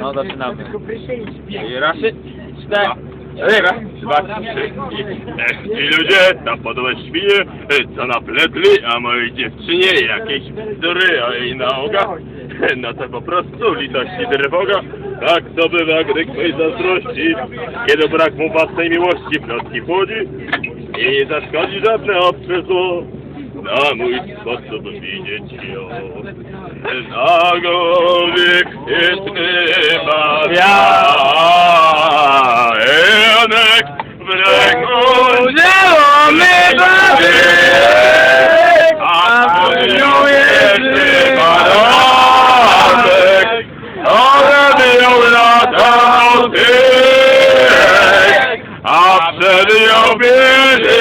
No zaczynamy. I raz, cztery. Dwa, trzy. Ci ludzie, ta podłe świnie, co napletli, a mojej dziewczynie jakieś bzdury o jej nogach. No to po prostu litości drwoga. Tak to bywa, gdy ktoś zazdrości, kiedy brak mu własnej miłości plotki płodzi i nie zaszkodzi żadne obce zło. Na mój sposób widzieć ją. Na głowie Janek w ręku zielony baby, a pod nią jest baranek, ale ją lata motylek, a przed nią bierze baranek,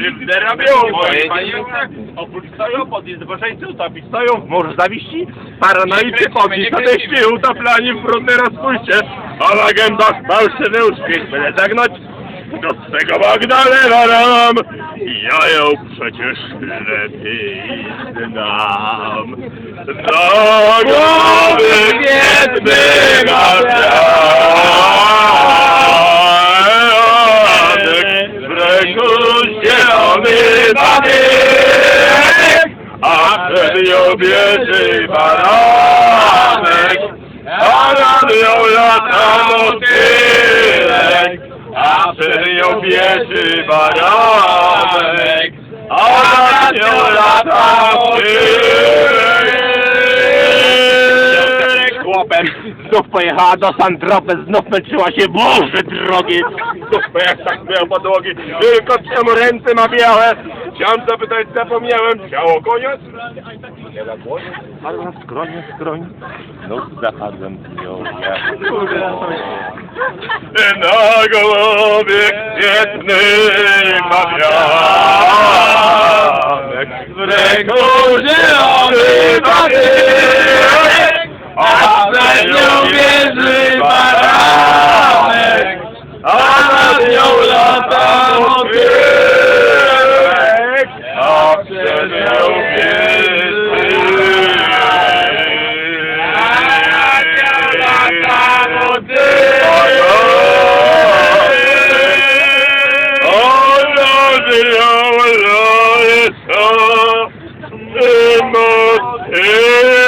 Krzywdę robią moje dziewczyny. Oprócz stoją pod zbożeńcy utopić stoją w morzu zawiści. Paranoicy podnieść na teście utaplani w brudne rozpuście. A na gębach fałszywy uśmiech byle zagnąć. Do swego Magdalena nam. Ja ją przecież lepiej znam. Do głowy biednego nią bierze baranek, a nad nią lata motylek, a przed nią bierze baranek, a nad nią lata motylek. chłopem. Znów pojechała do Sandropy, znów męczyła się, Boże drogi. Znów jak tak miał podłogi, tylko czemu ręce ma białe? Chciałem zapytać, zapomniałem, ciało głowie? Ale na skronie, skroń. Znów zapadłem w nią ja. Na głowie kwietny kawianek, w ręku zielony batynek, Hallelujah, Hallelujah,